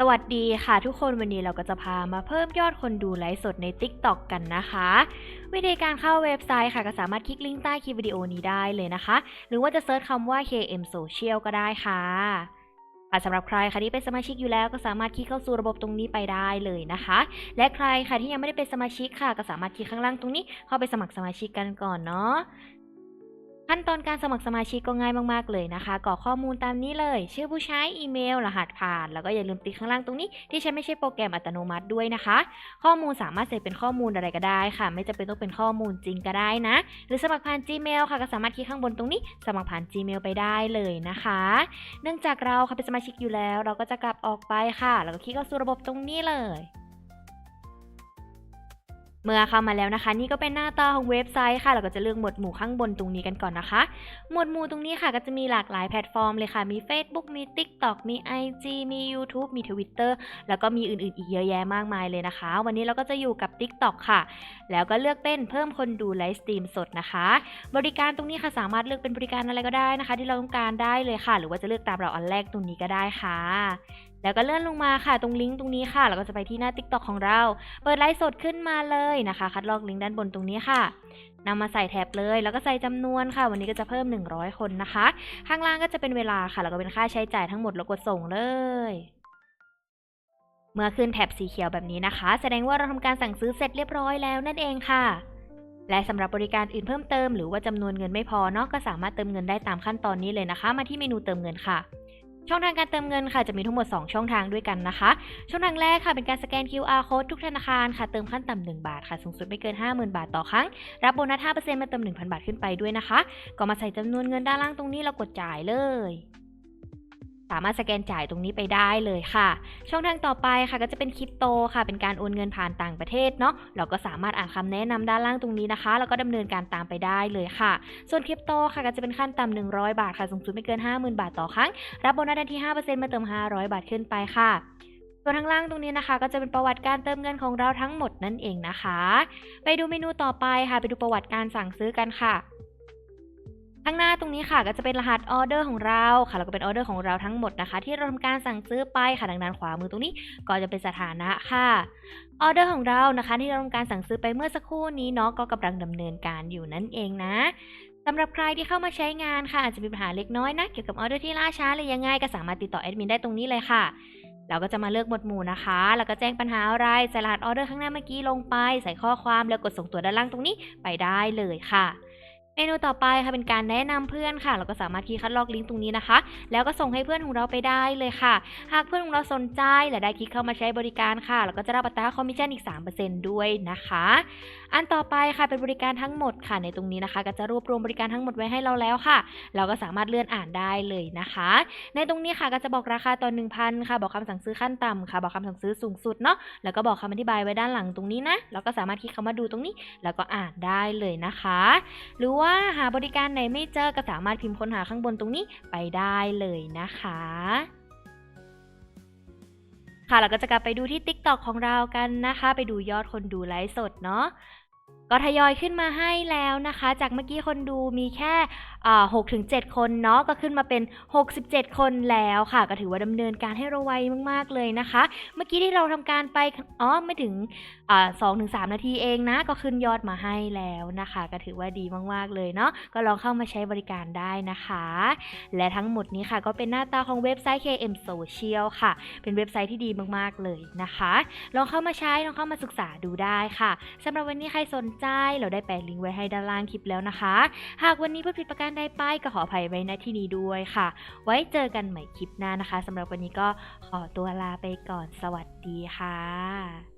สวัสดีค่ะทุกคนวันนี้เราก็จะพามาเพิ่มยอดคนดูไลฟ์สดใน TikTok กันนะคะ วิธีการเข้าเว็บไซต์ค่ะ ก็สามารถคลิกลิงก์ใต้คลิปวิดีโอนี้ได้เลยนะคะ หรือว่าจะเซิร์ชคำว่า KM Social ก็ได้ค่ะค่ะสำหรับใครค่ะที่เป็นสมาชิกอยู่แล้วก็สามารถคลิกเข้าสู่ระบบตรงนี้ไปได้เลยนะคะ และใครค่ะที่ยังไม่ได้เป็นสมาชิกค่ะ ก็สามารถคลิกข้างล่างตรงนี้เข้าไปสมัครสมาชิกกันก่อนเนาะ ขั้นตอนการสมัครสมาชิกก็ง่ายมากๆเลยนะคะกรอกข้อมูลตามนี้เลย ชื่อผู้ใช้อีเมล รหัสผ่าน แล้วก็อย่าลืมติ๊กข้างล่างตรงนี้ ที่ใช้ไม่ใช่โปรแกรมอัตโนมัติด้วยนะคะ ข้อมูลสามารถใส่เป็นข้อมูลอะไรก็ได้ค่ะ ไม่จำเป็นต้องเป็นข้อมูลจริงก็ได้นะ หรือสมัครผ่าน Gmail ค่ะก็สามารถคลิกข้างบนตรงนี้ สมัครผ่าน Gmail ไปได้เลยนะคะ เนื่องจากเราค่ะเป็นสมาชิกอยู่แล้ว เราก็จะกลับออกไปค่ะ แล้วก็คลิกเข้าสู่ระบบตรงนี้เลย เมื่อเข้ามาแล้วนะคะ นี่ก็เป็นหน้าตาของเว็บไซต์ค่ะ เราก็จะเลือกหมวดหมู่ข้างบนตรงนี้กันก่อนนะคะ หมวดหมู่ตรงนี้ค่ะก็จะมีหลากหลายแพลตฟอร์มเลยค่ะ มี Facebook มี TikTok มี IG มี YouTube มี Twitter แล้วก็มีอื่นๆ อีกเยอะแยะมากมายเลยนะคะ วันนี้เราก็จะอยู่กับ TikTok ค่ะ แล้วก็เลือกเป็นเพิ่มคนดูไลฟ์สตรีมสดนะคะ บริการตรงนี้ค่ะสามารถเลือกเป็นบริการอะไรก็ได้นะคะ ที่เราต้องการได้เลยค่ะ หรือว่าจะเลือกตามเราอันแรกตรงนี้ก็ได้ค่ะ แล้วก็เลื่อนลงมาค่ะตรงลิงก์ตรงนี้ค่ะเราก็จะไปที่หน้า TikTok ของเรา เปิดไลฟ์สดขึ้นมาเลยนะคะ คัดลอกลิงก์ด้านบนตรงนี้ค่ะนำมาใส่แท็บเลย แล้วก็ใส่จำนวนค่ะ วันนี้ก็จะเพิ่ม 100 คนนะคะ ข้างล่างก็จะเป็นเวลาค่ะ แล้วก็เป็นค่าใช้จ่ายทั้งหมดแล้วกดส่งเลย เมื่อขึ้นแท็บสีเขียวแบบนี้นะคะ แสดงว่าเราทำการสั่งซื้อเสร็จเรียบร้อยแล้วนั่นเองค่ะและสำหรับบริการอื่นเพิ่มเติมหรือว่าจำนวนเงินไม่พอเนาะก็สามารถเติมเงินได้ตามขั้นตอนนี้เลยนะคะ มาที่เมนูเติมเงินค่ะ ช่องทางการเติมเงินค่ะจะมีทั้งหมด 2 ช่องทางด้วยกันนะคะ ช่องทางแรกค่ะเป็นการสแกน QR code ทุกธนาคารค่ะเติมขั้นต่ำ1บาทค่ะสูงสุดไม่เกิน 50,000 บาทต่อครั้ง รับโบนัส5%มาเติม 1,000 บาทขึ้นไปด้วยนะคะ ก็มาใส่จำนวนเงินด้านล่างตรงนี้เรากดจ่ายเลย สามารถสแกนจ่ายตรงนี้ไปได้เลยค่ะ ช่องทางต่อไปค่ะก็จะเป็นคริปโตค่ะ เป็นการโอนเงินผ่านต่างประเทศเนาะเราก็สามารถอ่านคำแนะนำด้านล่างตรงนี้นะคะ แล้วก็ดำเนินการตามไปได้เลยค่ะ ส่วนคริปโตค่ะก็จะเป็นขั้นต่ำ100 บาทค่ะสูงสุดไม่เกิน 50,000 บาทต่อครั้ง รับโบนัสทันที5%มาเติม 500 บาทขึ้นไปค่ะส่วนทางล่างตรงนี้นะคะ ก็จะเป็นประวัติการเติมเงินของเราทั้งหมดนั่นเองนะคะ ไปดูเมนูต่อไปค่ะ ไปดูประวัติการสั่งซื้อกันค่ะ ข้างหน้าตรงนี้ค่ะก็จะเป็นรหัสออเดอร์ของเราค่ะแล้วก็เป็นออเดอร์ของเราทั้งหมดนะคะ ที่เราทำการสั่งซื้อไปค่ะดังนั้นขวามือตรงนี้ก็จะเป็นสถานะค่ะออเดอร์ของเรานะคะ ที่เราทำการสั่งซื้อไปเมื่อสักครู่นี้เนาะก็กำลังดำเนินการอยู่นั่นเองนะสำหรับใครที่เข้ามาใช้งานค่ะอาจจะมีปัญหาเล็กน้อยนะ เกี่ยวกับออเดอร์ที่ล่าช้าหรือยังไงก็สามารถติดต่อแอดมินได้ตรงนี้เลยค่ะเราก็จะมาเลือกหมวดหมู่นะคะ แล้วก็แจ้งปัญหาอะไรใส่รหัสออเดอร์ข้างหน้าเมื่อกี้ลงไป ใส่ข้อความแล้วกดส่งตัวด้านล่างตรงนี้ไปได้เลยค่ะ เมนูต่อไปค่ะเป็นการแนะนำเพื่อนค่ะ เราก็สามารถคลิกคัดลอกลิงก์ตรงนี้นะคะ แล้วก็ส่งให้เพื่อนของเราไปได้เลยค่ะ หากเพื่อนของเราสนใจและได้คลิกเข้ามาใช้บริการค่ะเราก็จะรับอัตราคอมมิชชั่นอีก 3%ด้วยนะคะ อันต่อไปค่ะเป็นบริการทั้งหมดค่ะในตรงนี้นะคะ ก็จะรวบรวมบริการทั้งหมดไว้ให้เราแล้วค่ะ เราก็สามารถเลื่อนอ่านได้เลยนะคะ ในตรงนี้ค่ะก็จะบอกราคาต่อ1,000 ค่ะ บอกคำสั่งซื้อขั้นต่ำค่ะ บอกคำสั่งซื้อสูงสุดเนาะแล้วก็บอกคำอธิบายไว้ด้านหลังตรงนี้นะแล้วก็สามารถคลิกเข้ามาดูตรงนี้ แล้วก็อ่านได้เลยนะคะหรือว่าว่าหาบริการไหนไม่เจอก็สามารถพิมพ์ค้นหาข้างบนตรงนี้ไปได้เลยนะคะ ค่ะเราก็จะกลับไปดูที่ TikTok ของเรากันนะคะ ไปดูยอดคนดูไลฟ์สดเนาะ ก็ทยอยขึ้นมาให้แล้วนะคะ จากเมื่อกี้คนดูมีแค่หกถึงเจ็ดคนเนาะก็ขึ้นมาเป็น 67 คนแล้วค่ะ ก็ถือว่าดำเนินการให้เราไวมาก ๆ เลยนะคะ เมื่อกี้ที่เราทำการไปอ๋อไม่ถึงสองถึงสามนาทีเองนะ ก็ขึ้นยอดมาให้แล้วนะคะ ก็ถือว่าดีมากๆเลยเนาะก็ลองเข้ามาใช้บริการได้นะคะ และทั้งหมดนี้ค่ะ ก็เป็นหน้าตาของเว็บไซต์ KM Social ค่ะ เป็นเว็บไซต์ที่ดีมากๆเลยนะคะ ลองเข้ามาใช้ลองเข้ามาศึกษาดูได้ค่ะสำหรับวันนี้ใครสนใจใจ เราได้แปะลิงก์ไว้ให้ด้านล่างคลิปแล้วนะคะ หากวันนี้พูดผิดประการใดไปก็ขออภัยไว้ณที่นี้ด้วยค่ะ ไว้เจอกันใหม่คลิปหน้านะคะสำหรับวันนี้ก็ขอตัวลาไปก่อนสวัสดีค่ะ